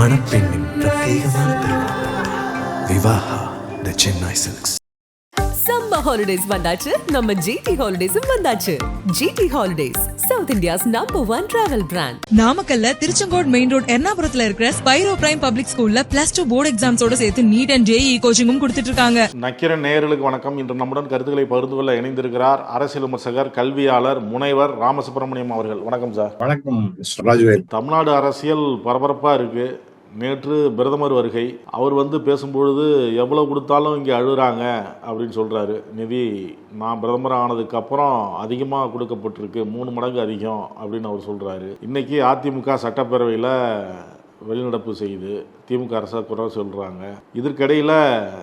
மணப்பெண்ணின் பிரத்யேகமான திருமணம். Vivaha the Chennai silks summer holidays வந்தாச்சு. நம்ம ஜிடி ஹாலிடேஸும் வந்தாச்சு. GT holidays south India's number one travel brand நாமக்கல்ல திருச்செங்கோடு மெயின் ரோட் எர்ணாபுரத்துல இருக்கிற ஸ்பைரோ பிரைம் பப்ளிக் ஸ்கூல்ல பிளஸ் டூ போர்டு எக்ஸாம்ஸோட சேர்த்து நீட் அண்ட் ஜேஇ கோச்சிங்கும் கொடுத்துட்டு இருக்காங்க. நக்கிரன் நேயர்களுக்கு வணக்கம். இன்று நம்முடன் கருத்துக்களை பகிர்ந்து கொள்ள இணைந்திருக்கிறார் அரசியல் விமர்சகர் கல்வியாளர் முனைவர் ராமசுப்பிரமணியம் அவர்கள். வணக்கம் சார். வணக்கம் மிஸ்டர் ராஜுவேல். தமிழ்நாடு அரசியல் பரபரப்பாக இருக்கு. நேற்று பிரதமர் வருகை. அவர் வந்து பேசும்பொழுது எவ்வளோ கொடுத்தாலும் இங்கே அழுகிறாங்க அப்படின்னு சொல்கிறாரு நிதி நான் பிரதமர் ஆனதுக்கப்புறம் அதிகமாக கொடுக்கப்பட்டிருக்கு மூணு மடங்கு அதிகம் அப்படின்னு அவர் சொல்கிறாரு இன்னைக்கு அதிமுக சட்டப்பேரவையில் வெளிநடப்பு செய்து திமுக அரசை குறை சொல்கிறாங்க இதற்கிடையில்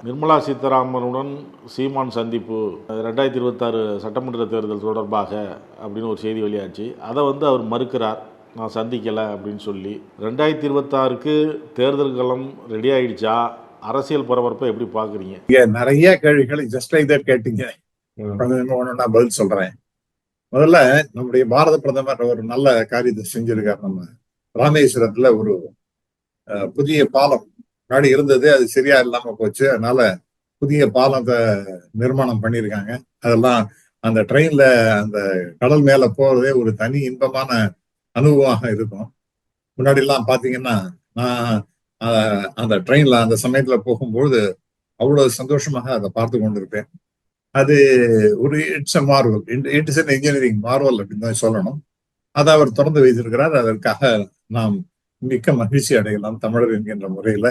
நிர்மலா சீதாராமனுடன் சீமான் சந்திப்பு ரெண்டாயிரத்தி இருபத்தாறு சட்டமன்ற தேர்தல் தொடர்பாக அப்படின்னு ஒரு செய்தி வெளியாச்சு. அதை வந்து அவர் மறுக்கிறார். நான் சந்திக்கலை அப்படின்னு சொல்லி. ரெண்டாயிரத்தி இருபத்தாறுக்கு தேர்தல் களம் ரெடி ஆயிடுச்சா? அரசியல் பரபரப்பை எப்படி பார்க்குறீங்க? இங்க நிறைய கேள்விகளை ஜஸ்ட் லைக் தட் கேட்டீங்க. நான் பதில் சொல்றேன். முதல்ல நம்முடைய பாரத பிரதமர் ஒரு நல்ல காரியத்தை செஞ்சிருக்காரு நம்ம ராமேஸ்வரத்துல ஒரு புதிய பாலம். முன்னாடி இருந்தது அது சரியா இல்லாம போச்சு. அதனால புதிய பாலத்தை நிர்மாணம் பண்ணியிருக்காங்க. அதெல்லாம் அந்த ட்ரெயின்ல அந்த கடல் மேல போறதே ஒரு தனி இன்பமான அனுபவமாக இருக்கும். முன்னாடி எல்லாம் பாத்தீங்கன்னா நான் அந்த ட்ரெயின்ல அந்த சமயத்துல போகும்பொழுது அவ்வளவு சந்தோஷமாக அதை பார்த்து கொண்டிருப்பேன். அது ஒரு it's a marvel it's an engineering marvel அப்படின்னு தான் சொல்லணும். அதை அவர் திறந்து வைத்திருக்கிறார். அதற்காக நாம் மிக்க மகிழ்ச்சி அடையலாம் தமிழர் என்கின்ற முறையில.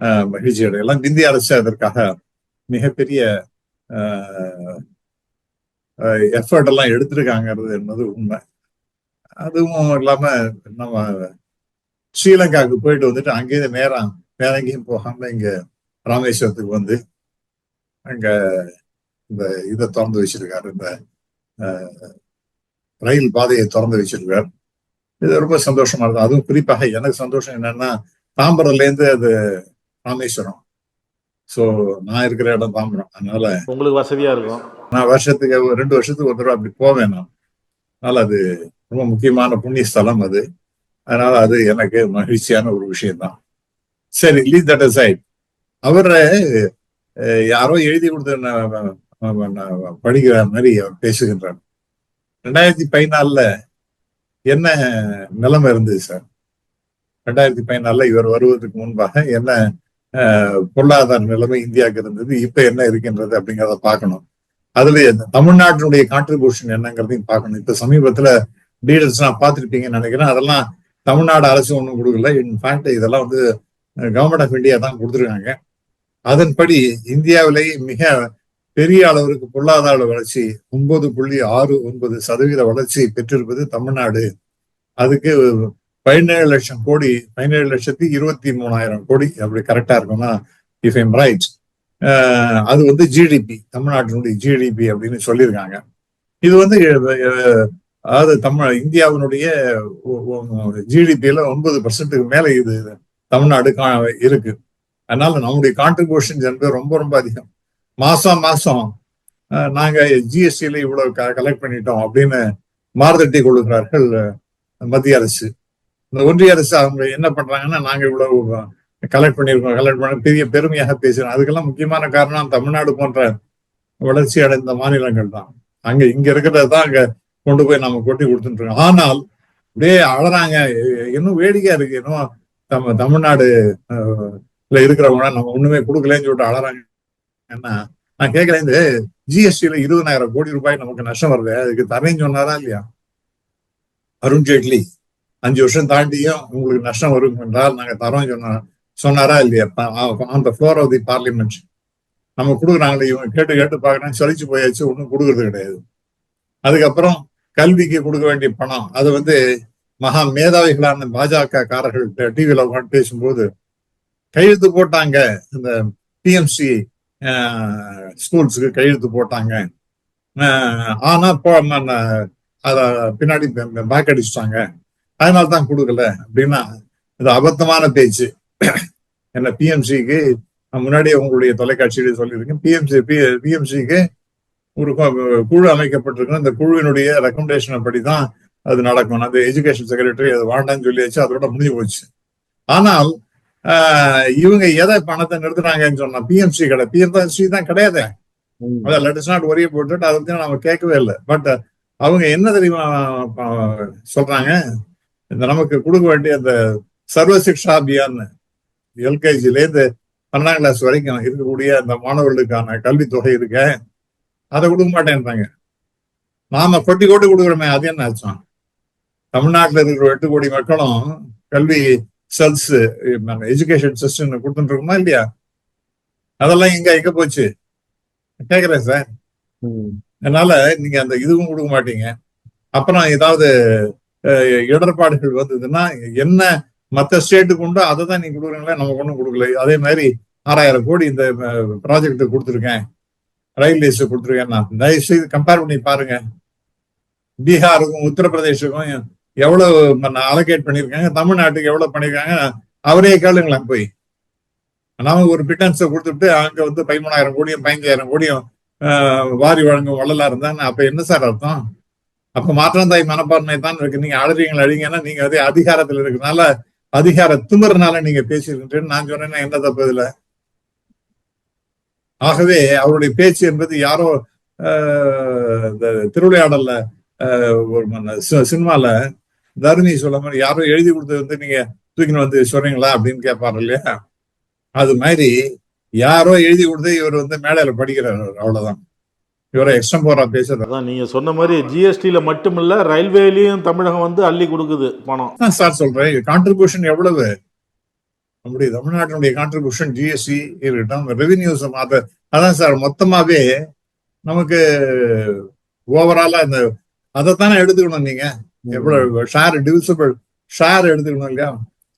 அஹ், மகிழ்ச்சி அடையலாம். இந்திய அரசு அதற்காக மிகப்பெரிய எஃபர்ட் எல்லாம் எடுத்திருக்காங்கிறது என்பது உண்மை. அதுவும் இல்லாம நம்ம ஸ்ரீலங்காவுக்கு போயிட்டு வந்துட்டு அங்கேயே நேரம் வேற எங்கேயும் போகாம இங்க ராமேஸ்வரத்துக்கு வந்து அங்க இந்த இதை திறந்து வச்சிருக்காரு இந்த ரயில் பாதையை திறந்து வச்சிருக்காரு. இது ரொம்ப சந்தோஷமா இருக்கும் அதுவும் குறிப்பாக எனக்கு சந்தோஷம் என்னன்னா தாம்பரம்ல இருந்து அது ராமேஸ்வரம். சோ நான் இருக்கிற இடம் தாம்பரம். அதனால உங்களுக்கு வசதியாக இருக்கும். நான் வருஷத்துக்கு ரெண்டு வருஷத்துக்கு ஒரு தடவை அப்படி போவேன் நான். அதனால அது ரொம்ப முக்கியமான புண்ணிய ஸ்தலம் அது. அதனால அது எனக்கு மகிழ்ச்சியான ஒரு விஷயம்தான். சரி லீ தட் சைட் அவரை யாரோ எழுதி கொடுத்த படிக்கிற மாதிரி அவர் பேசுகின்றார். ரெண்டாயிரத்தி பதினாலுல என்ன நிலைமை இருந்தது சார்? ரெண்டாயிரத்தி பதினாலுல இவர் வருவதற்கு முன்பாக என்ன பொருளாதார நிலைமை இந்தியாவுக்கு இருந்தது இப்ப என்ன இருக்கின்றது அப்படிங்கிறத பார்க்கணும். அதுல தமிழ்நாட்டினுடைய கான்ட்ரிபியூஷன் என்னங்கிறதையும் பார்க்கணும். இப்ப சமீபத்துல டீடெயில்ஸ் நான் பார்த்துருப்பீங்கன்னு நினைக்கிறேன். அதெல்லாம் தமிழ்நாடு அரசு ஒன்றும் கொடுக்கல. இன்ஃபேக்ட் இதெல்லாம் வந்து கவர்மெண்ட் ஆஃப் இந்தியா தான் கொடுத்துருக்காங்க. அதன்படி இந்தியாவிலேயே மிக பெரிய அளவிற்கு பொருளாதார வளர்ச்சி ஒன்பது புள்ளி ஆறு ஒன்பது சதவீத வளர்ச்சி பெற்றிருப்பது தமிழ்நாடு. அதுக்கு பதினேழு லட்சம் கோடி பதினேழு லட்சத்தி இருபத்தி மூணாயிரம் கோடி அப்படி கரெக்டா இருக்கும்னா இஃப் ஐம் ரைட் அது வந்து ஜிடிபி தமிழ்நாட்டினுடைய ஜிடிபி அப்படின்னு சொல்லியிருக்காங்க. இது வந்து அதாவது தமிழ் இந்தியாவினுடைய ஜிடிபியில ஒன்பது பர்சன்ட்டுக்கு மேல இது தமிழ்நாடு கா- இருக்கு. அதனால நம்முடைய கான்ட்ரிபியூஷன் என்பது ரொம்ப ரொம்ப அதிகம். மாசம் மாசம் அஹ், நாங்க ஜிஎஸ்டியில இவ்வளவு கலெக்ட் பண்ணிட்டோம் அப்படின்னு மாறுதட்டி கொடுக்கிறார்கள் மத்திய அரசு. இந்த ஒன்றிய அரசு அவங்க என்ன பண்றாங்கன்னா நாங்க இவ்வளவு கலெக்ட் பண்ணியிருக்கோம் கலெக்ட் பண்ண பெரிய பெருமையாக பேசுறோம். அதுக்கெல்லாம் முக்கியமான காரணம் தமிழ்நாடு போன்ற வளர்ச்சி அடைந்த மாநிலங்கள் தான். அங்க இங்க இருக்கிறது தான் அங்க கொண்டு போய் நம்ம கொட்டி கொடுத்துட்டு ஆனால் அப்படியே அழறாங்க. இன்னும் வேடிக்கையா இருக்கு. இன்னும் நம்ம தமிழ்நாடு இருக்கிறவங்க நம்ம ஒண்ணுமே கொடுக்கலன்னு சொல்லிட்டு அழறாங்க. என்ன நான் கேட்கிறேன் இந்த ஜிஎஸ்டியில இருபதாயிரம் கோடி ரூபாய் நமக்கு நஷ்டம் வருது? அதுக்கு தரேன்னு சொன்னாரா இல்லையா? அருண் ஜேட்லி அஞ்சு வருஷம் தாண்டியும் உங்களுக்கு நஷ்டம் வரும் என்றால் நாங்க தரோம் சொன்ன சொன்னாரா இல்லையா? On floor of the parliament நம்ம கொடுக்குறாங்களே இவங்க கேட்டு கேட்டு பார்க்கறேன் சலிச்சு போயாச்சு ஒன்றும் கொடுக்கறது கிடையாது. அதுக்கப்புறம் கல்விக்கு கொடுக்க வேண்டிய பணம். அது வந்து மகா மேதாவிகளான பாஜக காரர்கள் டிவியில உட்காந்து பேசும்போது கையெழுத்து போட்டாங்க. இந்த டிஎம்சி ஸ்கூல்ஸுக்கு கையெழுத்து போட்டாங்க. ஆனா போ- அத பின்னாடி பேக் அடிச்சுட்டாங்க. அதனால தான் கொடுக்கல அப்படின்னா இது அபத்தமான பேச்சு. என்ன பிஎம்சிக்கு முன்னாடியே உங்களுடைய தொலைக்காட்சியிலேயே சொல்லியிருக்கேன். பிஎம்சி பிஎம்சிக்கு ஒரு குழு அமைக்கப்பட்டிருக்கு அந்த குழுவினுடைய ரெக்கமெண்டேஷன் படி தான் அது நடக்கும். அந்த எஜுகேஷன் செக்ரட்டரி அது வேண்டாம்னு சொல்லியாச்சு அதோட முடிஞ்சு போச்சு. ஆனால் இவங்க எதை பணத்தை நிறுத்துறாங்கன்னு சொன்னா பிஎம்சி கடை. பிஎம்சி தான் கிடையாது. அதான் லெட் இஸ் நாட் ஒரே போட்டு அதை பத்தி நம்ம கேட்கவே இல்லை. பட் அவங்க என்ன தெரியுமா சொல்றாங்க? இந்த நமக்கு கொடுக்க வேண்டிய அந்த சர்வ சிக்ஷா அபியான் எல்கேஜில இருந்து பன்னெண்டாம் கிளாஸ் வரைக்கும் இருக்கக்கூடிய அந்த மாணவர்களுக்கான கல்வித்தொகை இருக்க. அதை கொடுக்க மாட்டேன்றாங்க. நாம கொட்டி கொட்டி கொடுக்குறோமே அது என்ன அர்த்தம்? தமிழ்நாட்டுல இருக்கிற எட்டு கோடி மக்களும் கல்வி செல்ஸ் எஜுகேஷன் சிஸ்டம் கொடுத்துட்டு இருக்கோமா இல்லையா? அதெல்லாம் எங்க எங்க போச்சு? கேக்குறேன் சார் அதனால நீங்க அந்த இதுவும் கொடுக்க மாட்டீங்க. அப்புறம் ஏதாவது இடர்பாடுகள் வந்ததுன்னா என்ன மத்த ஸ்டேட்டுக்கு உண்டோ அதை தான் நீங்க கொடுக்குறீங்களா நமக்கு ஒன்றும் கொடுக்கல. அதே மாதிரி ஆறாயிரம் கோடி இந்த ப்ராஜெக்ட் கொடுத்துருக்கேன். ரயில்வேஸ் கொடுத்துருக்கேன் நான். தயவு செய்து கம்பேர் பண்ணி பாருங்க. பீகாருக்கும் உத்தரப்பிரதேஷுக்கும் எவ்வளவு அலோகேட் பண்ணியிருக்காங்க தமிழ்நாட்டுக்கு எவ்வளவு பண்ணியிருக்காங்க அவரே கேளுங்களேன் போய். நாம ஒரு பிட்டன்ஸை கொடுத்துட்டு அங்க வந்து பதிமூணாயிரம் கோடியும் பதினஞ்சாயிரம் கோடியும் வாரி வழங்கும் வள்ளலா இருந்தாங்க. அப்ப என்ன சார் அர்த்தம்? அப்ப மாற்றாந்தாய் மனப்பான்மை தான் இருக்கு. நீங்க அழுறீங்களா அழிங்கன்னா நீங்க அதே அதிகாரத்துல இருக்கிறதுனால அதிகார திமிறனால நீங்க பேசியிருக்கீங்கன்னு நான் சொன்னேன்னா என்ன தப்பு இதுல? ஆகவே அவருடைய பேச்சு என்பது யாரோ இந்த திருவிளையாடல்ல சினிமால தர்மி சொல்ல மாதிரி யாரோ எழுதி கொடுத்தது வந்து நீங்க தூக்கின்னு வந்து சொல்றீங்களா அப்படின்னு கேட்பாரு இல்லையா? அது மாதிரி யாரோ எழுதி கொடுத்து இவர் வந்து மேடையில படிக்கிறார். அவ்வளவுதான். இவரை எக்ஸ்டம்போரா பேசுறாரு அதான் நீங்க சொன்ன மாதிரி ஜிஎஸ்டியில மட்டுமில்ல ரயில்வேலயும் தமிழகம் வந்து அள்ளி கொடுக்குது பணம். சார் சொல்றேன் கான்ட்ரிபியூஷன் எவ்வளவு? நம்முடைய தமிழ்நாட்டினுடைய கான்ட்ரிபியூஷன் ஜிஎஸ்டி இருக்கட்டும் ரெவென்யூஸ் அத அதான் சார் மொத்தமாவே நமக்கு ஓவராலா இந்த அதைத்தானே எடுத்துக்கணும் நீங்க. எவ்வளவு ஷேர் டிவிசிபிள் ஷேர் எடுத்துக்கணும் இல்லையா?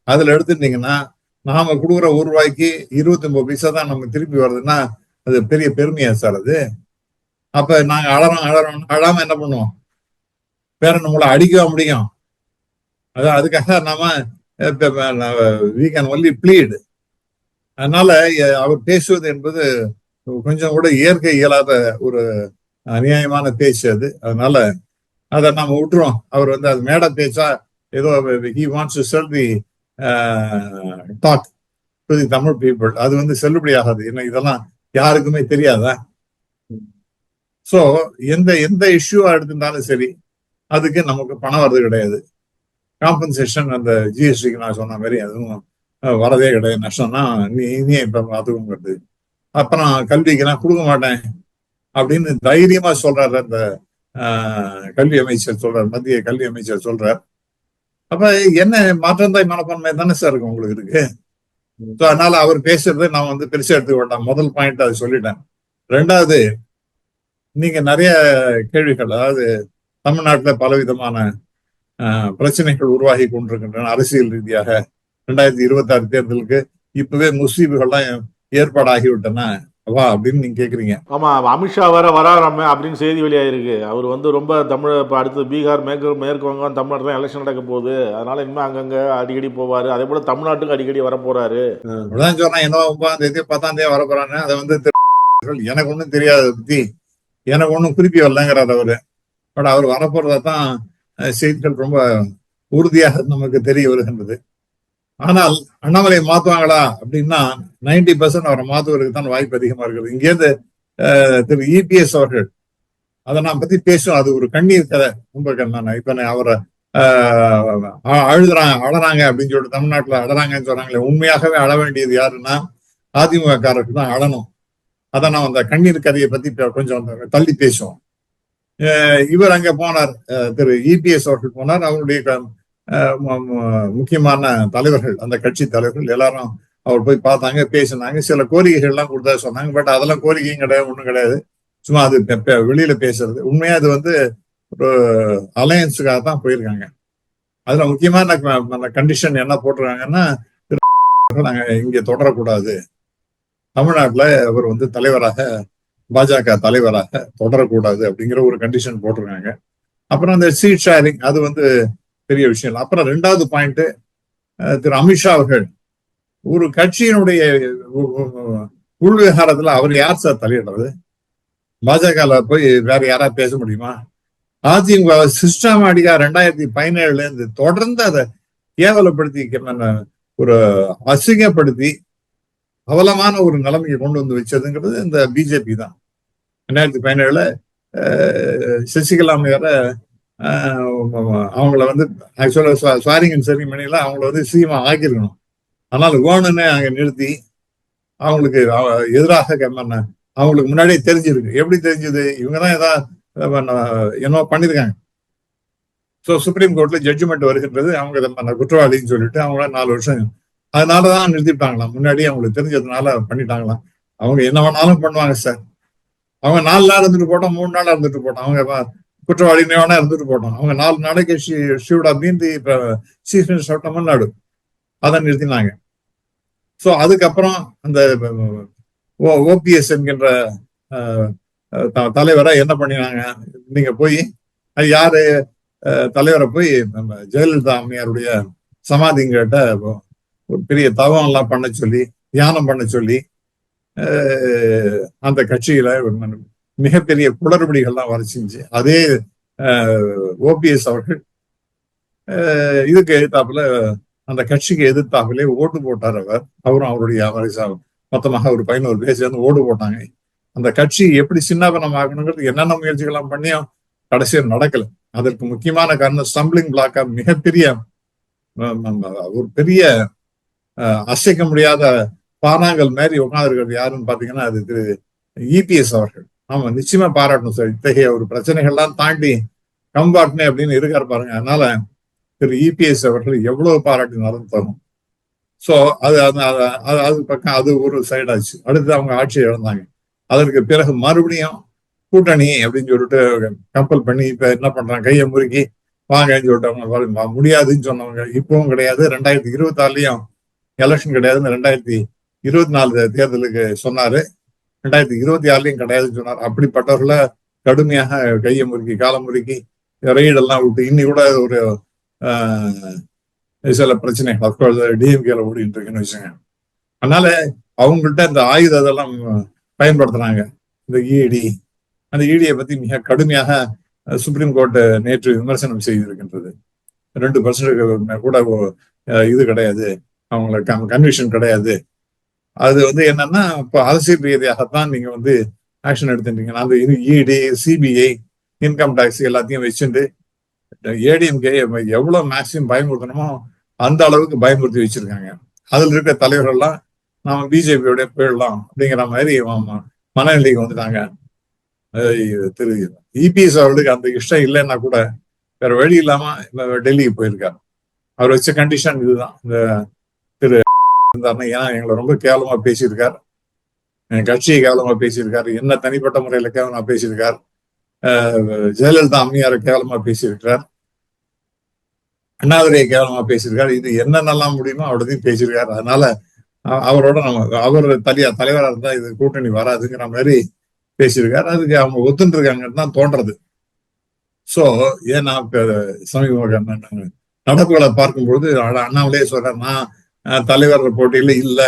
அதுல எடுத்துட்டீங்கன்னா நாம கொடுக்குற ஒரு ரூபாய்க்கு இருபத்தி ஒன்பது பைசா தான் நமக்கு திருப்பி வருதுன்னா அது பெரிய பெருமையா சார் அது. அப்ப நாங்க அழறோம் அழறோம் அழாம என்ன பண்ணுவோம்? வேற நம்மள அடிக்க முடியும்? அதான் அதுக்காக நாம வி கேன் ஒன்லி ப்ளீட் அதனால அவர் பேசுவது என்பது கொஞ்சம் கூட இயற்கை இயலாத ஒரு அநியாயமான பேச்சு அது. அதனால அதை நாம விட்டுருவோம் அவர் வந்து அது மேடை பேச்சா ஏதோ he wants to sell the talk to the Tamil people அது வந்து செல்லுபடி ஆகாது. என்ன இதெல்லாம் யாருக்குமே தெரியாதா? சோ எந்த எந்த இஷ்யூவா எடுத்திருந்தாலும் சரி அதுக்கு நமக்கு பணம் வர்றது கிடையாது. காம்பன்சேஷன் அந்த ஜிஎஸ்டிக்கு நான் சொன்ன மாதிரி அதுவும் வரதே கிடையாது. நஷ்டம்னா நீ நீ இப்ப பார்த்துக்கோங்கிறது அப்புறம் கல்விக்கு நான் கொடுக்க மாட்டேன். அப்படின்னு தைரியமா சொல்றாரு அந்த ஆஹ், கல்வி அமைச்சர் சொல்றார். மத்திய கல்வி அமைச்சர் சொல்றார். அப்ப என்ன மாற்றந்தாய் மனப்பான்மை தானே சார் இருக்கு உங்களுக்கு இருக்கு? அதனால அவர் பேசுறது நான் வந்து பெருசா எடுத்துக்கொண்டேன் முதல் பாயிண்ட் அதை சொல்லிட்டேன். ரெண்டாவது நீங்க நிறைய கேள்விகள் அதாவது தமிழ்நாட்டுல பலவிதமான பிரச்சனைகள் உருவாகி கொண்டிருக்கின்றன அரசியல் ரீதியாக. ரெண்டாயிரத்தி இருபத்தி ஆறு தேர்தலுக்கு இப்பவே முஸ்லீம்கள்லாம் ஏற்பாடாகிவிட்டன. வா அப்படின்னு நீங்க கேக்குறீங்க. ஆமா அமித்ஷா வேற வராராமே அப்படின்னு செய்தி வெளியாயிருக்கு அவர் வந்து ரொம்ப தமிழ் இப்போ அடுத்து பீகார் மேற்கு மேற்கு வங்கம் தமிழ்நாட்டில் எலெக்ஷன் நடக்க போகுது. அதனால இனிமே அங்கங்க அடிக்கடி போவாரு. அதே போல தமிழ்நாட்டுக்கு அடிக்கடி வர போறாரு. அதான் சொன்னா என்ன ஒன்பதாம் தேதி பத்தாம் தேதி வரப்போறாங்க அதை வந்து எனக்கு ஒண்ணும் தெரியாது பத்தி. எனக்கு ஒண்ணும் குறிப்பி வரலங்கிறார் அவரு. பட் அவர் வரப்போறதா தான் அஹ், செய்திகள் ரொம்ப உறுதியாக நமக்கு தெரிய வருகின்றது. ஆனால் அண்ணாமலை மாத்துவாங்களா அப்படின்னா நைன்டி பர்சன்ட் அவரை மாத்துவதற்கு தான் வாய்ப்பு அதிகமா இருக்குது இங்கேருந்து திரு இபிஎஸ் அவர்கள் அதை நான் பத்தி பேசுவோம் அது ஒரு கண்ணீர் கதை ரொம்ப நான். இப்ப நான் அவரை ஆஹ், அழுதுறாங்க அழறாங்க அப்படின்னு சொல்லிட்டு தமிழ்நாட்டுல அழறாங்கன்னு சொல்றாங்களே உண்மையாகவே அழ வேண்டியது யாருன்னா அதிமுக தான் அழணும். அதான் நான் அந்த கண்ணீர் கதையை பத்தி கொஞ்சம் தள்ளி பேசுவோம். இவர் அங்க போனார். அஹ், திரு இபிஎஸ் அவர்கள் போனார். அவருடைய முக்கியமான தலைவர்கள் அந்த கட்சி தலைவர்கள் எல்லாரும் அவர் போய் பார்த்தாங்க பேசினாங்க. சில கோரிக்கைகள் எல்லாம் கொடுத்தா சொன்னாங்க. பட் அதெல்லாம் கோரிக்கையும் கிடையாது ஒன்றும் கிடையாது. சும்மா அது வெளியில பேசுறது. உண்மையா அது வந்து ஒரு அலையன்ஸுக்காக தான் போயிருக்காங்க. அதுல முக்கியமான கண்டிஷன் என்ன போட்டிருக்காங்கன்னா நாங்க இங்க தொடரக்கூடாது. தமிழ்நாட்டுல அவர் வந்து தலைவராக பாஜக தலைவராக தொடரக்கூடாது அப்படிங்கிற ஒரு கண்டிஷன் போட்டிருக்காங்க. அப்புறம் அந்த சீட் ஷேரிங் அது வந்து பெரிய விஷயம் இல்லை. அப்புறம் ரெண்டாவது பாயிண்ட் திரு அமித்ஷா அவர்கள் ஒரு கட்சியினுடைய உ- அவர் யார் சார் தலையிடுறது? பாஜக போய் வேற யாரா பேச முடியுமா? அதிமுக சிஸ்டமேட்டிக்கா ரெண்டாயிரத்தி பதினேழுல இருந்து தொடர்ந்து அதை கேவலப்படுத்தி ஒரு அசிங்கப்படுத்தி அவலமான ஒரு நிலைமைக்கு கொண்டு வந்து வச்சதுங்கிறது இந்த பிஜேபி தான். ரெண்டாயிரத்தி பதினேழுல சசிகலா அம்மையார அவங்கள வந்து ஆக்சுவலா ஸ்வாரிங் செரிமனில அவங்கள வந்து சீமா ஆக்கியிருக்கணும். ஆனால் வேணும்னு அங்க நிறுத்தி அவங்களுக்கு எதிராக க- அவங்களுக்கு முன்னாடியே தெரிஞ்சிருக்கு. எப்படி தெரிஞ்சது? இவங்க தான் ஏதாவது என்னவோ பண்ணிருக்காங்க. ஸோ சுப்ரீம் கோர்ட்ல ஜட்ஜ்மெண்ட் வருகின்றது அவங்க குற்றவாளின்னு சொல்லிட்டு அவங்கள நாலு வருஷம் அதனாலதான் நிறுத்திட்டாங்களாம். முன்னாடி அவங்களுக்கு தெரிஞ்சதுனால பண்ணிட்டாங்களாம். அவங்க என்ன வேணாலும் பண்ணுவாங்க சார் அவங்க நாலு நாள் இருந்துட்டு போட்டோம் மூணு நாள் இருந்துட்டு போட்டோம். அவங்க குற்றவாளி வேணா இருந்துட்டு போட்டோம். அவங்க நாலு நாளைக்கு ஷிவ்டா மீந்தி இப்ப சீஃப் மினிஸ்டர் ஆஃப் தமிழ்நாடு. அதை நிறுத்தினாங்க. ஸோ அதுக்கப்புறம் அந்த ஓபிஎஸ் என்கின்ற த- தலைவரை என்ன பண்ணினாங்க? நீங்க போய் யாரு? தலைவரை போய் நம்ம ஜெயலலிதா அம்மையாருடைய சமாதிங்கிட்ட பெரிய தவம் எல்லாம் பண்ண சொல்லி தியானம் பண்ண சொல்லி அந்த கட்சியில மிகப்பெரிய குளறுபடிகள்லாம் வர செஞ்சு அதே ஓபிஎஸ் அவர்கள் இதுக்கு எதிர்த்தாப்புல அந்த கட்சிக்கு எதிர்த்தாப்புலே ஓட்டு போட்டார் அவர். அவரும் அவருடைய அவரை மொத்தமாக ஒரு பதினோரு பேர் சேர்ந்து ஓட்டு போட்டாங்க. அந்த கட்சி எப்படி சின்னாபனம் ஆகணுங்கிறது என்னென்ன முயற்சிகள்லாம் பண்ணியும் கடைசியில் நடக்கல. அதற்கு முக்கியமான காரணம் ஸ்டம்பிளிங் பிளாக்கா மிகப்பெரிய ஒரு பெரிய அசைக்க முடியாத பானாங்கள் மாதிரி உட்காந்துருக்கிறது யாருன்னு பாத்தீங்கன்னா அது திரு இபிஎஸ் அவர்கள். ஆமா நிச்சயமா பாராட்டணும் சார். இத்தகைய ஒரு பிரச்சனைகள்லாம் தாண்டி கம்பாட்னே அப்படின்னு இருக்காரு பாருங்க. அதனால திரு இபிஎஸ் அவர்கள் எவ்வளவு பாராட்டினாலும் தரும். சோ அது அது அது- அது- பக்கம் அது ஒரு சைடு ஆச்சு. அடுத்து அவங்க ஆட்சி இழந்தாங்க. அதற்கு பிறகு மறுபடியும் கூட்டணி அப்படின்னு சொல்லிட்டு கம்பல் பண்ணி இப்ப என்ன பண்றாங்க? கையை முறுக்கி வாங்கன்னு சொல்லிட்டு அவங்க முடியாதுன்னு சொன்னவங்க. இப்பவும் கிடையாது. ரெண்டாயிரத்தி இருபத்தி ஆறுலயும் எலெக்ஷன் கிடையாதுன்னு ரெண்டாயிரத்தி இருபத்தி நாலு தேர்தலுக்கு சொன்னாரு. ரெண்டாயிரத்தி இருபத்தி ஆறுலயும் கிடையாதுன்னு சொன்னார். அப்படிப்பட்டவர்களை கடுமையாக கையை முறுக்கி காலம் முறுக்கி ரெய்டெல்லாம் விட்டு இன்னி கூட ஒரு ஆஹ், சில பிரச்சனைகள். அப்கோர்ஸ் டிஎம்கேல ஓடிட்டு இருக்குன்னு வச்சுங்க அதனால அவங்கள்ட்ட இந்த ஆயுத இதெல்லாம் பயன்படுத்துறாங்க. இந்த இடி அந்த இடியை பத்தி மிக கடுமையாக சுப்ரீம் கோர்ட் நேற்று விமர்சனம் செய்திருக்கின்றது. ரெண்டு பர்சன்ட் கூட இது கிடையாது. அவங்களுக்கு கன்விஷன் கிடையாது. அது வந்து என்னன்னா இப்போ அரசியல் ரீதியாகத்தான் நீங்க வந்து ஆக்ஷன் எடுத்துட்டீங்கன்னா அந்த இது இடி சிபிஐ இன்கம் டாக்ஸ் எல்லாத்தையும் வச்சுட்டு ஏடிஎம்கே எவ்வளவு மேக்சிமம் பயமுறுத்தணுமோ அந்த அளவுக்கு பயமுறுத்தி வச்சிருக்காங்க. அதுல இருக்க தலைவர்கள்லாம் நாம பிஜேபியோட போயிடலாம் அப்படிங்கிற மாதிரி மனநிலைக்கு வந்துட்டாங்க. திரு இபிஎஸ் அவர்களுக்கு அந்த இஷ்டம் இல்லைன்னா கூட வேற வழி இல்லாம டெல்லிக்கு போயிருக்காரு அவர் வச்ச கண்டிஷன் இதுதான். இந்த ஏன்னா எங்களை ரொம்ப கேவலமா பேசியிருக்கார்? என் கட்சியை கேவலமா பேசியிருக்காரு. என்ன தனிப்பட்ட முறையில கேவலமா பேசியிருக்கார்? ஜெயலலிதா அம்மையார கேவலமா பேசியிருக்கிறார். அண்ணாதுரையை கேவலமா பேசியிருக்காரு. இது என்னென்னலாம் முடியுமோ அவ்வளோதையும் பேசியிருக்காரு. அதனால அவரோட நம்ம அவர் தலையா தலைவரா இருந்தா இது கூட்டணி வராதுங்கிற மாதிரி பேசியிருக்காரு. அதுக்கு அவங்க ஒத்துட்டு இருக்காங்கன்னு தான் தோன்றது. சோ ஏன்னா இப்ப சமீப நடப்புகளை பார்க்கும்பொழுது அண்ணா- அண்ணாமலையே சொல்றாரு நான் தலைவர் போட்டியில இல்ல.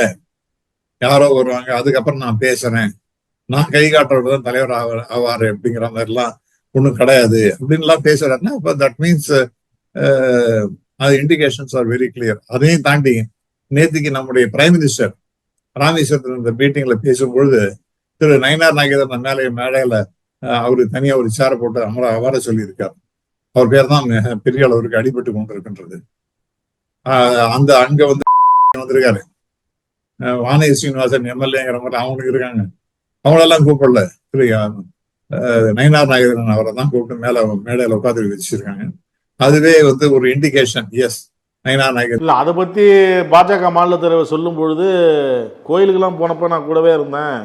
யாரோ வருவாங்க அதுக்கப்புறம் நான் பேசுறேன். நான் கை காட்டுறது தான் தலைவர் ஆவ ஆவாரு அப்படிங்கிற மாதிரிலாம் ஒண்ணும் கிடையாது. அப்படின்லாம் பேசுறாருன்னா அப்ப தட் மீன்ஸ் அது இண்டிகேஷன்ஸ் ஆர் வெரி கிளியர் அதையும் தாண்டி நேத்திக்கு நம்முடைய பிரைம் மினிஸ்டர் ராமேஸ்வரத்தில் இந்த மீட்டிங்ல பேசும்பொழுது திரு நயனார் நாகேந்திரன் மேலே மேடையில அவரு தனியா ஒரு சேர போட்டு அமர அவர சொல்லியிருக்கார். அவர் பேர் தான் மிக பெரிய அளவிற்கு அடிபட்டு கொண்டிருக்கின்றது. அந்த அங்க வந்து வந்திருக்காரு. வானதி சீனிவாசன் எம்எல்ஏங்கிற மாதிரி அவங்களுக்கு இருக்காங்க. அவங்களெல்லாம் கூப்பிடல. திரு நயினார் நாகேந்திரன் அவரை தான் கூப்பிட்டு மேல மேடையில உட்காந்து வச்சிருக்காங்க அதுவே வந்து ஒரு இண்டிகேஷன் எஸ் நயினார் நாகேந்திரன். இல்லை அதை பற்றி பாஜக மாநில தலைவர் சொல்லும் பொழுது கோயிலுக்கெல்லாம் போனப்போ நான் கூடவே இருந்தேன்.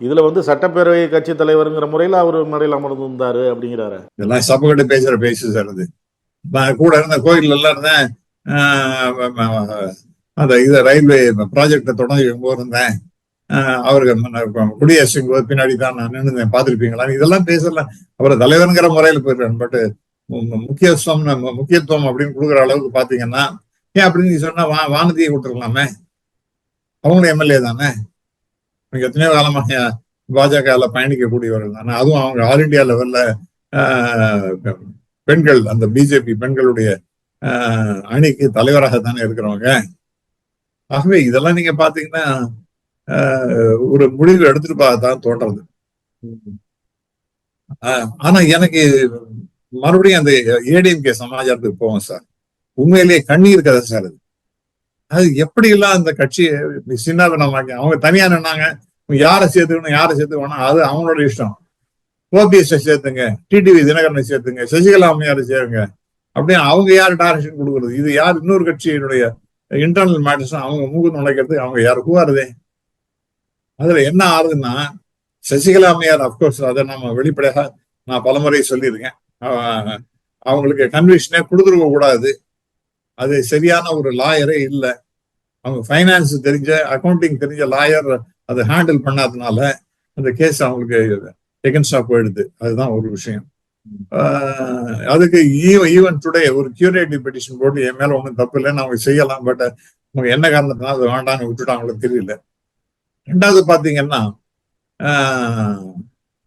இதில் வந்து சட்டப்பேரவை கட்சி தலைவருங்கிற முறையில் அவர் மேடையில் அமர்ந்திருந்தாரு அப்படிங்கிறாரு. இதெல்லாம் சபைக்கிட்ட பேசுற பேசு சார் அது. நான் கூட இருந்த கோயில் எல்லாம் இருந்தேன். ஆஹ் அந்த இது ரயில்வே ப்ராஜெக்டை தொடங்கி போயிருந்தேன் இருந்தேன். ஆஹ் அவருக்கு முன்ன போது பின்னாடி தான் நான் நின்று பார்த்துருப்பீங்களா? இதெல்லாம் பேசலாம். அப்புறம் தலைவருங்கிற முறையில் போயிடுறேன் பட் முக்கியத்துவம் நம்ம முக்கியத்துவம் அப்படின்னு கொடுக்குற அளவுக்கு பாத்தீங்கன்னா ஏன் அப்படின்னு நீ சொன்னா வா வானதியை கொடுத்துருக்கலாமே. அவங்களும் எம்எல்ஏ தானே. எத்தனையோ காலமாக பாஜகவில் பயணிக்கக்கூடியவர்கள் தானே. அதுவும் அவங்க ஆல் இண்டியா லெவல்ல பெண்கள் அந்த பிஜேபி பெண்களுடைய ஆஹ், அணிக்கு தலைவராக தானே இருக்கிறவங்க. ஆகவே இதெல்லாம் நீங்க பாத்தீங்கன்னா ஆஹ், ஒரு முடிவு எடுத்துட்டு தான் தோன்றது. ஆனா எனக்கு மறுபடியும் அந்த ஏடிஎம்கே சமாஜத்துக்கு போவோம் சார். உண்மையிலேயே கண்ணீர் கதை சார் அது. அது எப்படி எல்லாம் அந்த கட்சியை சின்ன பின்னமாக்கி அவங்க தனியா நின்னாங்க யாரை சேர்த்துக்கணும் யாரை சேர்த்துக்கணும் அது அவங்களோட இஷ்டம். ஓபிஎஸ் சேர்த்துங்க டிடிவி தினகரனை சேர்த்துங்க சசிகலா அம்மையாரை சேருங்க. அப்படியே அவங்க யார் டைரக்ஷன் கொடுக்குறது? இது யார் இன்னொரு கட்சியினுடைய இன்டர்னல் மேட்டர்ஸ் அவங்க மூக்கு நுழைக்கிறது அவங்க யார் கூவாருதே அதுல என்ன ஆறுதுன்னா சசிகலா அம்மையார் அப்கோர்ஸ் அதை நம்ம வெளிப்படையாக நான் பலமுறை சொல்லியிருக்கேன். அவங்களுக்கு கன்விஷனே கொடுத்துருக்க கூடாது. அது சரியான ஒரு லாயரே இல்லை. அவங்க ஃபைனான்ஸ் தெரிஞ்ச அக்கௌண்டிங் தெரிஞ்ச லாயர் அதை ஹேண்டில் பண்ணாதனால அந்த கேஸ் அவங்களுக்கு எகன்ஸ்டா போயிடுது அதுதான் ஒரு விஷயம். அதுக்கு ஈவன் டுடே ஒரு கியூரேட்டிவ் பெட்டிஷன் போட்டு என் மேல ஒன்றும் தப்பு இல்லைன்னு அவங்க செய்யலாம் பட் அவங்க என்ன காரணத்தினால அது வேண்டாம்னு விட்டுட்டாங்களோ தெரியல. ரெண்டாவது பாத்தீங்கன்னா ஆஹ்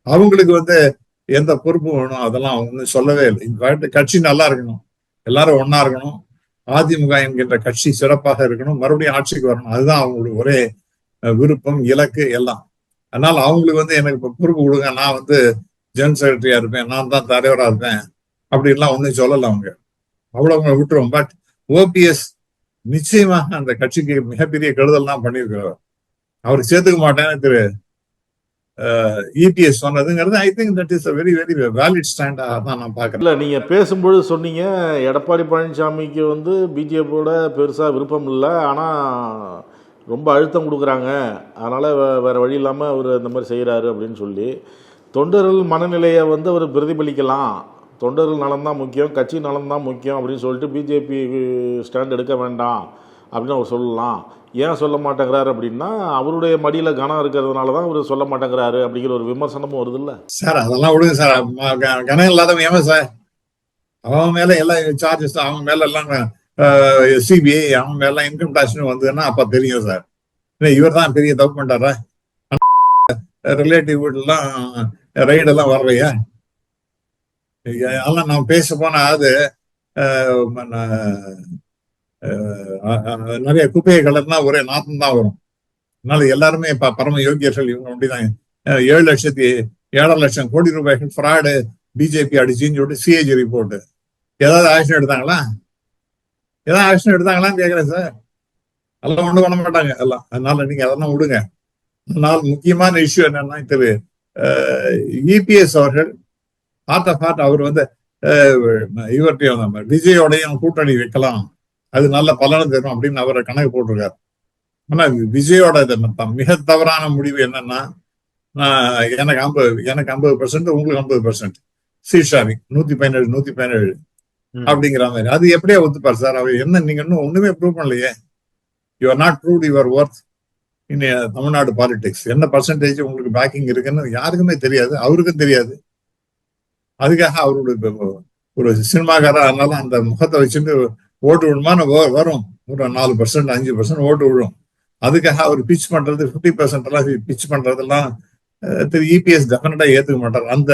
அவங்களுக்கு வந்து எந்த பொறுப்பு வேணும் அதெல்லாம் ஒன்றும் சொல்லவே இல்லை. இந்த கட்சி நல்லா இருக்கணும். எல்லாரும் ஒன்னா இருக்கணும். அதிமுக என்கின்ற கட்சி சிறப்பாக இருக்கணும். மறுபடியும் ஆட்சிக்கு வரணும். அதுதான் அவங்களுடைய ஒரே விருப்பம் இலக்கு எல்லாம். அதனால அவங்களுக்கு வந்து எனக்கு இப்ப பொறுப்பு கொடுங்க. நான் வந்து ஜெனரல் செக்ரட்டரியா இருப்பேன் நான் தான் தலைவராக இருப்பேன். அப்படின்லாம் ஒன்றும் சொல்லலை அவங்க. அவ்வளவு விட்டுருவோம் பட் ஓபிஎஸ் நிச்சயமாக அந்த கட்சிக்கு மிகப்பெரிய கெடுதல்லாம் பண்ணியிருக்கிறார். அவர் சேர்த்துக்க மாட்டேன்னு திரு EPS சொன்னதுங்கிறது I think that is a very very valid ஸ்டாண்டாக தான் நான் பார்க்குறேன். இல்லை நீங்கள் பேசும்பொழுது சொன்னீங்க எடப்பாடி பழனிசாமிக்கு வந்து பிஜேபியோட பெருசாக விருப்பம் இல்லை. ஆனால் ரொம்ப அழுத்தம் கொடுக்குறாங்க. அதனால் வேறு வழி இல்லாமல் அவர் இந்த மாதிரி செய்கிறாரு அப்படின்னு சொல்லி. தொண்டர்கள் மனநிலையை வந்து அவர் பிரதிபலிக்கலாம். தொண்டர்கள் நலன் தான் முக்கியம் கட்சி நலன் தான் முக்கியம் அப்படின்னு சொல்லிட்டு பிஜேபி ஸ்டாண்ட் எடுக்க வேண்டாம் அப்படின்னு அவர் சொல்லலாம். ஏன் சொல்ல மாட்டேங்கிறாரு அப்படின்னா அவருடைய மடியில் கனம் இருக்கிறதுனால தான் அவர் சொல்ல மாட்டேங்கிறாரு அப்படிங்கிற ஒரு விமர்சனமும் வருதுல்ல. சார் அதெல்லாம் விடுங்க சார். கனம் இல்லாதவன் ஏமா சார்? அவன் மேலே எல்லாம் சார்ஜஸ் அவன் மேலே எல்லாம் சிபிஐ அவன் மேலாம் இன்கம் டேக்ஸ்னு வந்ததுன்னா அப்போ தெரியும் சார். இவர் தான் பெரிய தப்பு பண்ணிட்டாரா? ரிலேட்டிவ் வீடெல்லாம் ரைடு எல்லாம் அதெல்லாம் நான் பேச போனா அது நிறைய குப்பையை கலர்னா ஒரே நாத்தம் தான் வரும். அதனால எல்லாருமே இப்ப பரம யோகியர்கள் இவங்க அப்படிதான் ஏழு லட்சத்தி ஏழரை லட்சம் கோடி ரூபாய்கள் ஃப்ராடு பிஜேபி அடிச்சுன்னு சொல்லிட்டு சிஏஜி ரிப்போர்ட்டு ஏதாவது ஆக்ஷன் எடுத்தாங்களா? ஏதாவது ஆக்ஷன் எடுத்தாங்களான்னு கேக்குறேன் சார். அதெல்லாம் ஒண்ணும் பண்ண மாட்டாங்க எல்லாம் அதனால நீங்க அதெல்லாம் விடுங்க. அதனால முக்கியமான இஷ்யூ என்னன்னா திரு இபிஎஸ் அவர்கள் ஹார்ட் ஆஃப் ஹார்ட் அவர் வந்து இவர்கிட்டயும் நம்ம விஜயோடையும் கூட்டணி வைக்கலாம். அது நல்ல பலனை தரும் அப்படின்னு அவரை கணக்கு போட்டிருக்காரு. ஆனா விஜயோட மிக தவறான முடிவு என்னன்னா நான் எனக்கு ஐம்பது எனக்கு ஐம்பது பர்சன்ட் உங்களுக்கு ஐம்பது பர்சன்ட் சீட் ஷேரிங் நூத்தி பதினேழு நூத்தி பதினேழு. அப்படிங்கிற மாதிரி. அது எப்படியா ஒத்துப்பார் சார்? அவர் என்ன நீங்க இன்னும் ஒண்ணுமே ப்ரூவ் பண்ணலையே. You are not prove your worth in Tamil Nadu politics என்ன பர்சன்டேஜ் உங்களுக்கு பேக்கிங் இருக்குன்னு யாருக்குமே தெரியாது அவருக்கும் தெரியாது. அதுக்காக அவருடைய ஒரு சினிமாக்காரா அதனால அந்த முகத்தை வச்சுட்டு ஓட்டு விடுமான்னு வரும். ஒரு நாலு பர்சன்ட் அஞ்சு பர்சன்ட் ஓட்டு விழும். அதுக்காக அவர் பிச் பண்றது ஃபிஃப்டி பர்சன்ட் எல்லாம் பிச் பண்றதெல்லாம் திரு இபிஎஸ் டெஃபினட்டா ஏத்துக்க மாட்டார். அந்த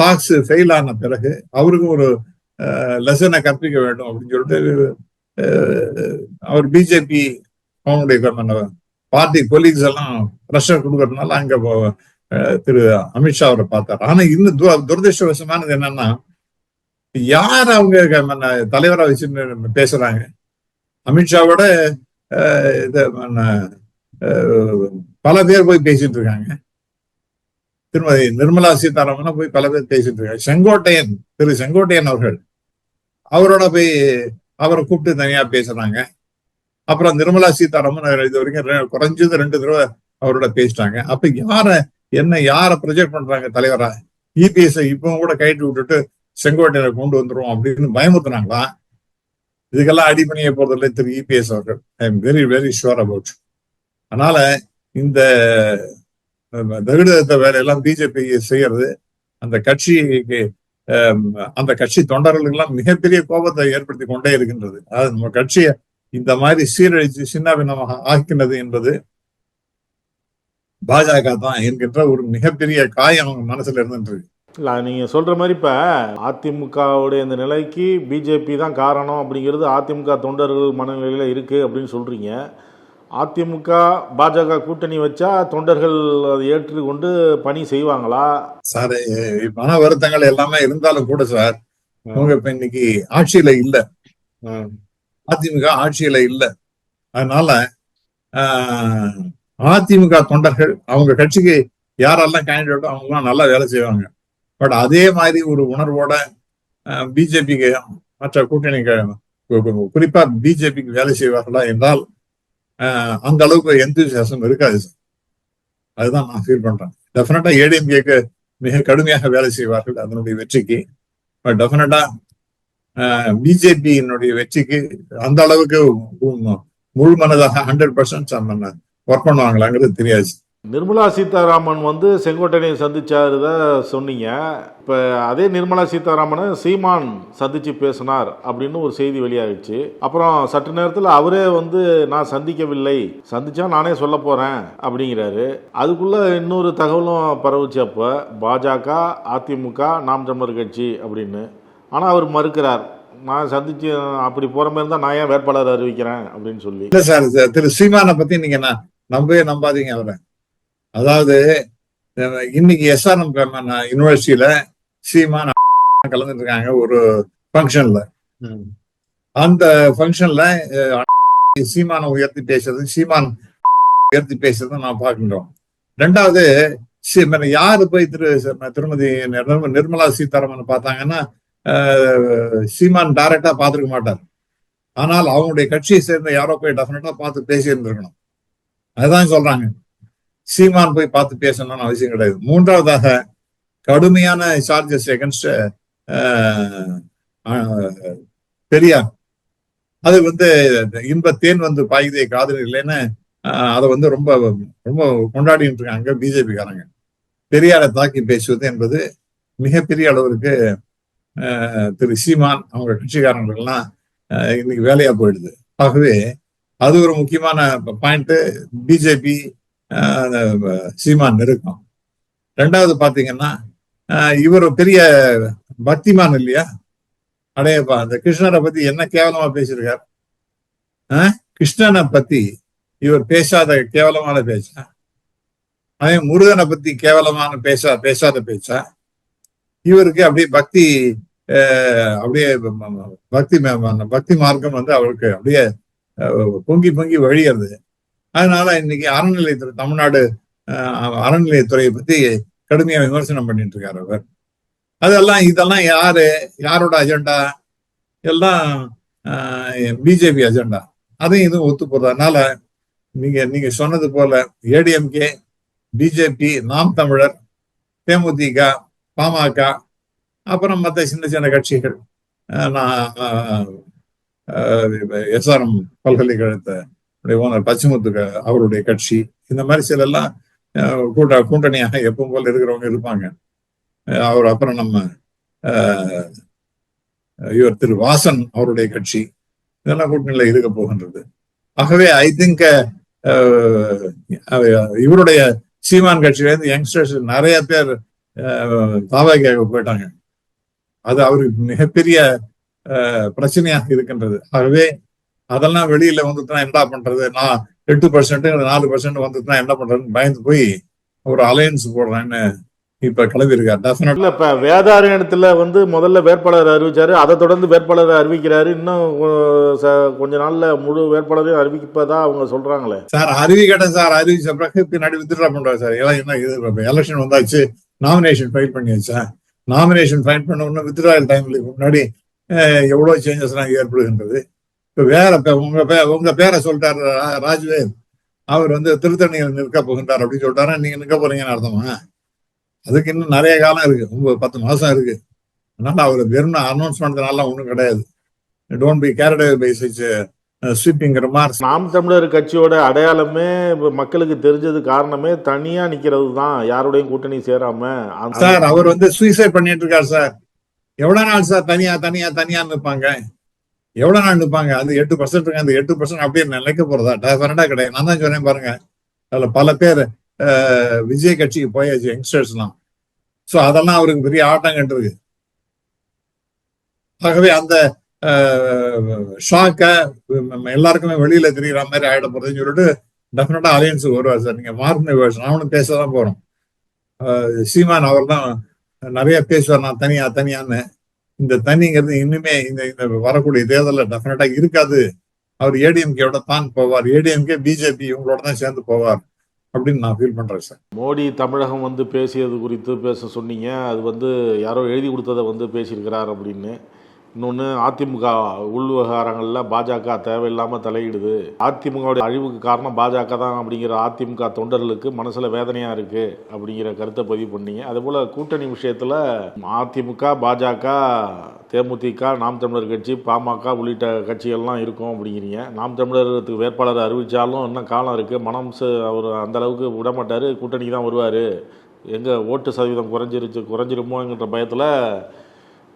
டாக்ஸ் ஃபெயில் ஆன பிறகு அவருக்கும் ஒரு லெசனை கற்பிக்க வேண்டும் அப்படின்னு சொல்லிட்டு அவர் பிஜேபி அவனுடைய பார்ட்டி கொலீக்ஸ் எல்லாம் ப்ரெஷர் கொடுக்கறதுனால அங்க அஹ், திரு அமித்ஷா அவரை பார்த்தார். ஆனா இன்னும் து- துரதிருஷ்டவசமானது என்னன்னா யார் அவங்க மன்ன தலைவரா வச்சு பேசுறாங்க? அமித்ஷாவோட இது அஹ், பல பேர் போய் பேசிட்டு இருக்காங்க. திருமதி நிர்மலா சீதாராமன் போய் பல பேர் பேசிட்டு இருக்காங்க. செங்கோட்டையன் திரு செங்கோட்டையன் அவர்கள் அவரோட போய் அவரை கூப்பிட்டு தனியா பேசுறாங்க. அப்புறம் நிர்மலா சீதாராமன் இது வரைக்கும் குறைஞ்சது ரெண்டு தடவை அவரோட பேசிட்டாங்க. அப்ப யார என்ன யார ப்ரொஜெக்ட் பண்றாங்க தலைவரா? இபிஎஸ் இப்பவும் கூட கைட்டு விட்டுட்டு செங்கோட்டையில கொண்டு வந்துடும் அப்படின்னு பயமுத்துனாங்களா இதுக்கெல்லாம் அடிப்பணிய போறதில்லை திரு இபிஎஸ் அவர்கள். I am very very sure about அதனால இந்த தகுடத்த வேலையெல்லாம் பிஜேபி செய்யறது அந்த கட்சிக்கு அந்த கட்சி தொண்டர்களுக்கெல்லாம் மிகப்பெரிய கோபத்தை ஏற்படுத்தி கொண்டே இருக்கின்றது. அது நம்ம கட்சியை இந்த மாதிரி சீரழிச்சு சின்னாபின்னமாக ஆக்கினது என்பது பாஜக தான் என்கின்ற ஒரு மிகப்பெரிய காயம் அவங்க மனசுல இருந்துட்டு இருக்கு. இல்லை நீங்கள் சொல்கிற மாதிரி இப்போ அதிமுகவுடைய இந்த நிலைக்கு பிஜேபி தான் காரணம் அப்படிங்கிறது அதிமுக தொண்டர்கள் மனநிலையில் இருக்குது அப்படின்னு சொல்கிறீங்க அதிமுக பாஜக கூட்டணி வச்சா தொண்டர்கள் அதை ஏற்றுக்கொண்டு பணி செய்வாங்களா? சார் மன வருத்தங்கள் எல்லாமே இருந்தாலும் கூட சார் அவங்க இப்ப இன்னைக்கு ஆட்சியில இல்ல. அதிமுக ஆட்சியில இல்ல. அதனால ஆஹ், அதிமுக தொண்டர்கள் அவங்க கட்சிக்கு யாரெல்லாம் கேண்டிடேட்டோ அவங்கலாம் நல்லா வேலை செய்வாங்க. பட் அதே மாதிரி ஒரு உணர்வோட பிஜேபிக்கு மற்ற கூட்டணி குறிப்பா பிஜேபிக்கு வேலை செய்வார்களா என்றால் ஆஹ், அந்த அளவுக்கு எந்தூசியாசம் இருக்காது சார் அதுதான் நான் ஃபீல் பண்றேன். டெஃபினட்டா ஏடிஎம்கேக்கு மிக கடுமையாக வேலை செய்வார்கள் அதனுடைய வெற்றிக்கு. பட் டெஃபினட்டா பிஜேபியினுடைய வெற்றிக்கு அந்த அளவுக்கு முழு மனதாக ஹண்ட்ரட் பர்சன்ட் ஒர்க் பண்ணுவாங்களாங்கிறது தெரியாது. நிர்மலா சீதாராமன் வந்து செங்கோட்டையனை தான் சொன்னீங்க. இப்போ அதே நிர்மலா சீதாராமனை சீமான் சந்திச்சு பேசினார் அப்படின்னு ஒரு செய்தி வெளியாகிடுச்சு அப்புறம் சற்று நேரத்தில் அவரே வந்து நான் சந்திக்கவில்லை சந்திச்சா நானே சொல்ல போறேன் அப்படிங்கிறாரு. அதுக்குள்ள இன்னொரு தகவலும் பரவுச்சு அப்போ. பாஜக அதிமுக நாம் தமிழர் கட்சி அப்படின்னு. ஆனால் அவர் மறுக்கிறார். நான் சந்திச்சு அப்படி போற மாதிரி இருந்தால் நான் ஏன் வேட்பாளர் அறிவிக்கிறேன் அப்படின்னு சொல்லி. இல்ல சார் திரு சீமானை பத்தி நீங்க ந- நம்பவே நம்பாதீங்க அவரை. அதாவது இன்னைக்கு எஸ்ஆர்எம் யூனிவர்சிட்டியில சீமான் கலந்துட்டு இருக்காங்க ஒரு ஃபங்க்ஷன்ல அந்த ஃபங்க்ஷன்ல சீமானை உயர்த்தி பேசுறது சீமான் உயர்த்தி பேசுறது நான் பார்க்கின்றோம். ரெண்டாவது யாரு போய் திரு திருமதி நிர்ம- நிர்மலா சீதாராமன் பார்த்தாங்கன்னா சீமான் டைரக்டா பார்த்துருக்க மாட்டார். ஆனால் அவங்களுடைய கட்சியை சேர்ந்த யாரோ போய் டெஃபினட்டா பார்த்து பேசி இருந்திருக்கணும் அதுதான் சொல்றாங்க. சீமான் போய் பார்த்து பேசணும்னு அவசியம் கிடையாது. மூன்றாவதாக கடுமையான சார்ஜஸ் எகன்ஸ்ட் பெரியார். அது வந்து இன்ப தேன் வந்து பாயுதே காதல் இல்லைன்னு ஆஹ், அதை வந்து ரொம்ப ரொம்ப கொண்டாடிட்டு இருக்காங்க பிஜேபி காரங்க. பெரியாரை தாக்கி பேசுவது என்பது மிகப்பெரிய அளவிற்கு திரு சீமான் அவங்க கட்சிக்காரங்களுக்கெல்லாம் ஆஹ், இன்னைக்கு வேலையா போயிடுது. ஆகவே அது ஒரு முக்கியமான பாயிண்ட். பிஜேபி சீமான் இருக்கும் ரெண்டாவது பாத்தீங்கன்னா ஆஹ், இவர் பெரிய பக்திமான் இல்லையா? அடையப்பா அந்த கிருஷ்ணரை பத்தி என்ன கேவலமா பேசியிருக்கார்? ஆஹ், கிருஷ்ணனை பத்தி இவர் பேசாத கேவலமான பேச்சா? அதே முருகனை பத்தி கேவலமான பேசா பேசாத பேச்சா? இவருக்கு அப்படியே பக்தி அப்படியே பக்தி பக்தி மார்க்கம் வந்து அவருக்கு அப்படியே பொங்கி பொங்கி வழியறது. அதனால இன்னைக்கு அறநிலையத்துறை தமிழ்நாடு அறநிலையத்துறையை பத்தி கடுமையா விமர்சனம் பண்ணிட்டு இருக்காரு அவர். அதெல்லாம் இதெல்லாம் யாரு? யாரோட அஜெண்டா? எல்லாம் பிஜேபி அஜெண்டா. அதையும் இதுவும் ஒத்து போறது. அதனால நீங்க நீங்க சொன்னது போல ஏடிஎம்கே பிஜேபி நாம் தமிழர் தேமுதிக பாமக அப்புறம் மற்ற சின்ன சின்ன கட்சிகள். ஆஹ் நான் எஸ்ஆர்எம் பல்கலைக்கழகத்தை ஓனர் பச்சைமுத்து அவருடைய கட்சி இந்த மாதிரி சில எல்லாம் கூட்ட கூட்டணியாக எப்பவும் போல இருக்கிறவங்க இருப்பாங்க. அவர் அப்புறம் நம்ம ஆஹ் இவர் திரு வாசன் அவருடைய கட்சி இதெல்லாம் கூட்டணியில இருக்க போகின்றது. ஆகவே ஐ திங்க் இவருடைய சீமான் கட்சியிலேருந்து யங்ஸ்டர்ஸ் நிறைய பேர் தாவாக்கியாக போயிட்டாங்க. அது அவருக்கு மிகப்பெரிய பிரச்சனையாக இருக்கின்றது. ஆகவே அதெல்லாம் வெளியில வந்துட்டுனா என்ன பண்றது? நான் எட்டு பர்சன்ட் நாலு பர்சன்ட் வந்துட்டுனா என்ன பண்றதுன்னு பயந்து போய் ஒரு அலையன்ஸ் போடுறேன்னு இப்ப கிளம்பி இருக்கார் டெஃபினட் இப்ப வேதாரண்யத்துல வந்து முதல்ல வேட்பாளர் அறிவிச்சாரு. அதை தொடர்ந்து வேட்பாளர் அறிவிக்கிறாரு. இன்னும் கொஞ்ச நாள்ல முழு வேட்பாளரையும் அறிவிப்பதா அவங்க சொல்றாங்களே. சார் அறிவி கேட்டேன் சார் அறிவிச்ச பிறகு பின்னாடி வித்ட்ரா பண்றாரு சார். எல்லாம் என்ன இது எலெக்ஷன் வந்தாச்சு. நாமினேஷன் ஃபைல் பண்ணியாச்சா. நாமினேஷன் ஃபைன் பண்ண உடனே வித்ராயல் டைம்ல முன்னாடி எவ்வளோ சேஞ்சஸ் சேஞ்சஸ்லாம் ஏற்படுகின்றது. இப்போ வேற பே- உங்க பே உங்க பேரை சொல்லிட்டாரு ரா- ராஜ்வேல். அவர் வந்து திருத்தணியில் நிற்க போகின்றார் அப்படின்னு சொல்லிட்டாரா. நீங்க நிற்க போறீங்கன்னு அர்த்தமா? அதுக்கு இன்னும் நிறைய காலம் இருக்கு. ஒன்பது பத்து மாசம் இருக்கு. அதனால அவர் வெறும் அனௌன்ஸ் ஒன்றும் கிடையாது. Don't be carried by such sweeping remarks Naam Tamilar கட்சியோட அடையாளமே மக்களுக்கு தெரிஞ்சது காரணமே தனியா நிக்கிறது தான் யாரோடையும் கூட்டணி சேராம சார் அவர் வந்து சூசைட் பண்ணிட்டு இருக்காரு சார். எவ்வளவு நாள் சார் தனியா தனியா தனியா நிற்பாங்க? எவ்வளவு நாள் நிற்பாங்க? அது எட்டு பர்சன்ட் அந்த எட்டு பர்சன்ட் அப்படியே நிலைக்க போறதா? டெஃபரெண்டா கிடையாது நான் தான் சொன்னேன் பாருங்க. அதுல பல பேர் விஜய் கட்சிக்கு போயாச்சு யங்ஸ்டர்ஸ்லாம் சோ அதெல்லாம் அவருக்கு பெரிய ஆட்டம் கண்டிருக்கு ஆகவே அந்த ஷாக்க எல்லாருக்குமே வெளியில தெரியுற மாதிரி ஆயிட போறதுன்னு சொல்லிட்டு டெஃபினட்டா அலையன்ஸுக்கு வருவார் சார். நீங்க மார்க் வேர்ஷன் அவனும் பேசதான் போறோம். சீமான் அவர் தான் நிறைய பேசுவார். நான் தனியா தனியான்னு. இந்த தனிங்கிறது இன்னுமே இந்த இந்த வரக்கூடிய தேர்தலில் டெஃபினட்டா இருக்காது. அவர் ஏடிஎம்கேயோட தான் போவார். ஏடிஎம்கே பிஜேபி இவங்களோட தான் சேர்ந்து போவார் அப்படின்னு நான் ஃபீல் பண்ணுறேன் சார். மோடி தமிழகம் வந்து பேசியது குறித்து பேச சொன்னீங்க. அது வந்து யாரோ எழுதி கொடுத்ததை வந்து பேசியிருக்கிறார் அப்படின்னு. இன்னொன்று அதிமுக உள் விவகாரங்களில் பாஜக தேவையில்லாமல் தலையிடுது. அதிமுகவுடைய அழிவுக்கு காரணம் பாஜக தான் அப்படிங்கிற அதிமுக தொண்டர்களுக்கு மனசில் வேதனையாக இருக்குது அப்படிங்கிற கருத்தை பதிவு பண்ணீங்க. அதுபோல் கூட்டணி விஷயத்தில் அதிமுக பாஜக தேமுதிக நாம் தமிழர் கட்சி பாமக உள்ளிட்ட கட்சிகள்லாம் இருக்கும் அப்படிங்கிறீங்க. நாம் தமிழருக்கு வேட்பாளர் அறிவித்தாலும் இன்னும் காலம் இருக்குது மனம் அவர் அந்தளவுக்கு விடமாட்டார். கூட்டணிக்கு தான் வருவார். எங்கே ஓட்டு சதவீதம் குறைஞ்சிருச்சு குறைஞ்சிருமோங்கிற பயத்தில்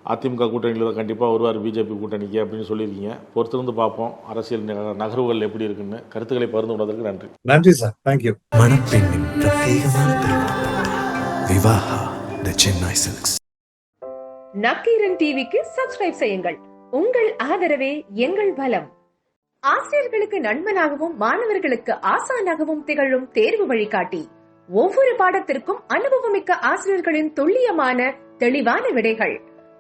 அதிமுக கூட்டணியில் தான் கண்டிப்பாக வருவார் பிஜேபி கூட்டணிக்கு அப்படின்னு சொல்லியிருக்கீங்க. பொறுத்திருந்து பார்ப்போம். அரசியல் நக- நகர்வுகள் எப்படி இருக்குன்னு. கருத்துக்களை பகிர்ந்து கொண்டதற்கு நன்றி. நன்றி சார் தேங்க்யூ மணப்பெண்ணின் பிரத்யேகமான திருமணம் விவாஹா த சென்னை சில்க்ஸ் நக்கீரன் டிவிக்கு சப்ஸ்கிரைப் செய்யுங்கள். உங்கள் ஆதரவே எங்கள் பலம். ஆசிரியர்களுக்கு நண்பனாகவும் மாணவர்களுக்கு ஆசானாகவும் திகழும் தேர்வு வழிகாட்டி. ஒவ்வொரு பாடத்திற்கும் அனுபவமிக்க ஆசிரியர்களின் துல்லியமான தெளிவான விடைகள்.